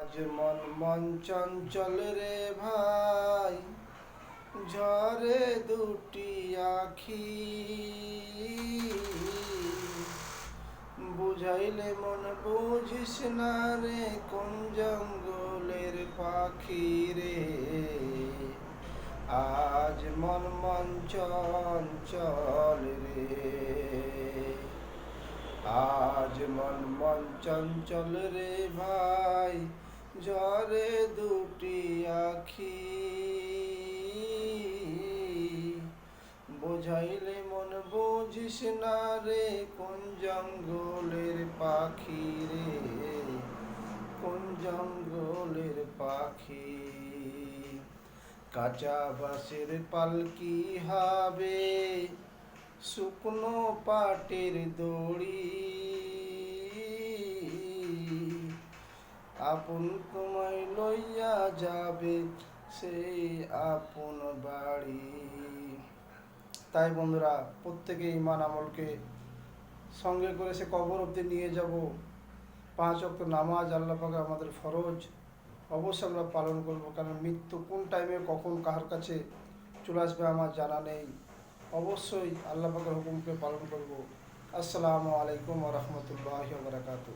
আজ মন মন চঞ্চল রে ভাই, ঝরে দুটি আখি। বুঝাইলে মন, বুঝিস না রে কোন জঙ্গলের পাখি রে। আজ মন মন চঞ্চল রে। আজ মন মন চঞ্চল রে ভাই ঝরে দুটি আখি। বোঝাইলে মন, বুঝিস না রে, কোন জঙ্গলের পাখি রে? কোন জঙ্গলের পাখি? কাঁচা বাঁশের পালকি হবে? শুকনো পাটের দড়ি আপন তোমায় লইয়া যাবে সেই আপন বাড়ি। তাই বন্ধুরা প্রত্যেকে ইমান আমলকে সঙ্গে করে সে কবর অব্দি নিয়ে যাব। পাঁচ অক্ট নামাজ আল্লাহ পাকে আমাদের ফরজ। অবশ্যই আমরা পালন করব, কারণ মৃত্যু কোন টাইমে কখন, কার কাছে চলে আসবে আমার জানা নেই। অবশ্যই আল্লাহ পাকের হুকুমকে পালন করব। আসসালামু আলাইকুম রহমতুল্লাহ বারাকাতু